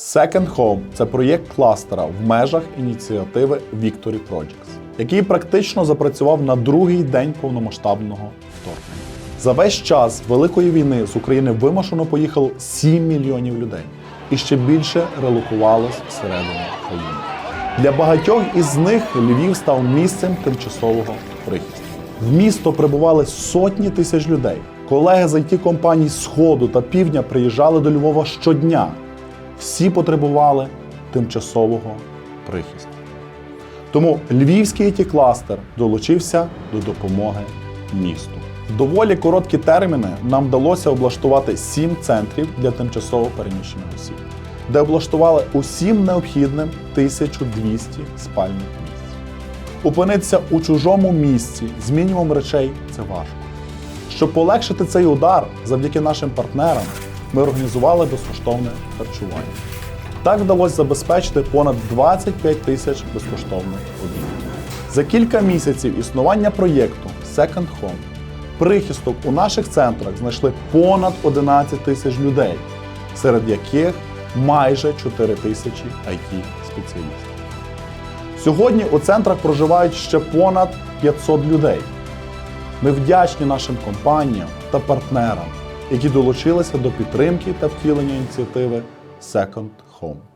Second Home це проєкт кластера в межах ініціативи Victory Projects, який практично запрацював на другий день повномасштабного вторгнення. За весь час Великої війни з України вимушено поїхало 7 мільйонів людей і ще більше релокувалось всередину країни. Для багатьох із них Львів став місцем тимчасового прихисту. В місто прибували сотні тисяч людей. Колеги з it компаній Сходу та Півдня приїжджали до Львова щодня. Всі потребували тимчасового прихисту. Тому львівський it кластер долучився до допомоги місту. В доволі короткі терміни нам вдалося облаштувати сім центрів для тимчасово переміщених осіб, де облаштували усім необхідним 1200 спальних місць. Опинитися у чужому місці з мінімум речей це важко. Щоб полегшити цей удар, завдяки нашим партнерам, ми організували безкоштовне харчування. Так вдалося забезпечити понад 25 тисяч безкоштовних обідів. За кілька місяців існування проєкту Second Home прихисток у наших центрах знайшли понад 11 тисяч людей, серед яких майже 4 тисячі it спеціалістів Сьогодні у центрах проживають ще понад 500 людей. Ми вдячні нашим компаніям та партнерам, які долучилися до підтримки та втілення ініціативи Second Home.